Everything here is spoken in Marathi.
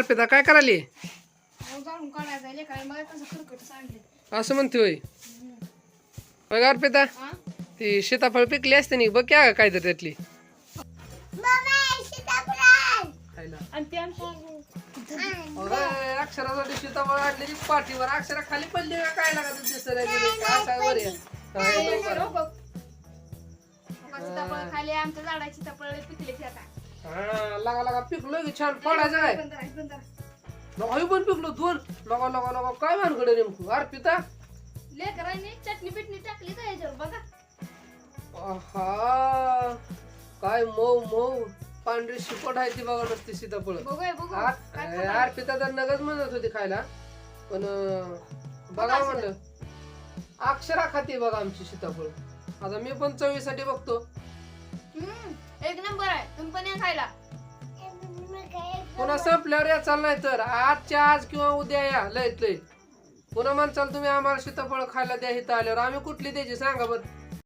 अर्पिता काय करायली? असं म्हणते होय. बघ अर्पिता ती सीताफळ पिकली असते नी बघ क्या काहीतरी त्यातली. खायला. आणि ते आणखी अरे, अक्षरासाठी सीताफळ आणली की पाठीवर. अक्षरा खाली पडली का काय लागत सीताफळ खाली आमच्या झाडाची पिकले लगा लगा पिकलो की छान पडायचं. लगा पण पिकलो दोन लगा लगा लगा काय भानगड नेमकं? अर्पिता लेकरांनी चटणी पिटणी टाकली का याच्यावर बघा. आहा काय मऊ मऊ. पांढरी शिपट आहे ती बघा नसती सीताफळ. अरे, खाणार? अर्पिता तर नगच म्हणत होती खायला. पण बघा म्हणलं. अक्षरा खाते बघा आमची सीताफळ. आता मी पण चवीसाठी बघतो. एक नंबर आहे. तुम्ही पण या खायला. पुन्हा संपल्यावर या चाल नाही तर. आजच्या आज किंवा उद्या या. लयत लय. पुन्हा म्हणचाल तुम्ही आम्हाला सीताफळ खायला द्या इथं आल्यावर. आम्ही कुठली द्यायची? सांगा बरं.